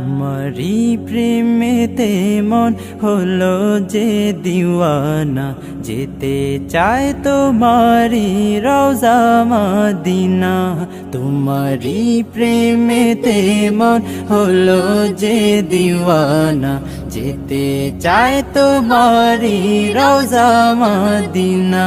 তোমারি প্রেমেতে মন হলো যে দিওয়ানা, যেতে চায় তোমারি রওজা মাদিনা। তোমারি প্রেমেতে মন হলো যে দিওয়ানা, যেতে চায় তোমারি রওজা মাদিনা।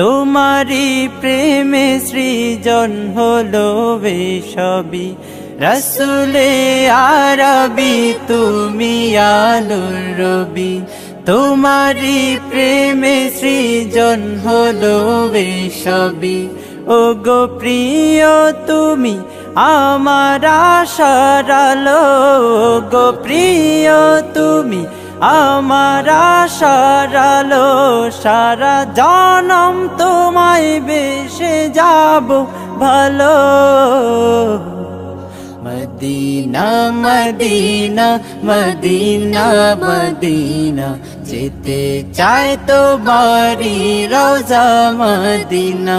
তোমারি প্রেমে সৃজন হলো বেশবি রসুলে আরবি, তুমি আলুর রবি। তোমারি প্রেমে সৃজন হলো বেশবি ও গো প্রিয়, তুমি আমার আশারালো গো প্রিয়, তুমি আমার সারালো সারা জনম তোমায় বেশে যাব ভালো। মদিনা মদিনা মদিনা মদিনা, যেতে চায় তো বাড়ি রোজা মদিনা।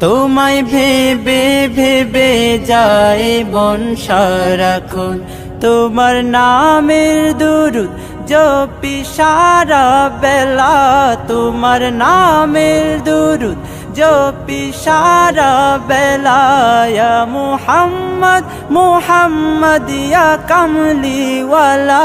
তোমায় ভেবে ভেবে যায় মন সারাক্ষণ তোমার নামের দুরুদ জপি সারা বেলা। তোমার নামের দুরুদ জপি সারা বেলা। মুহাম্মদ মুহাম্মদ, ইয়া কামলিওয়ালা।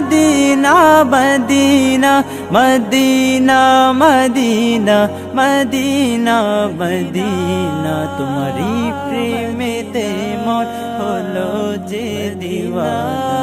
Medina Medina Medina Medina Medina Medina. तुम्हारी प्रेम ते मन होलो जे দিওয়ানা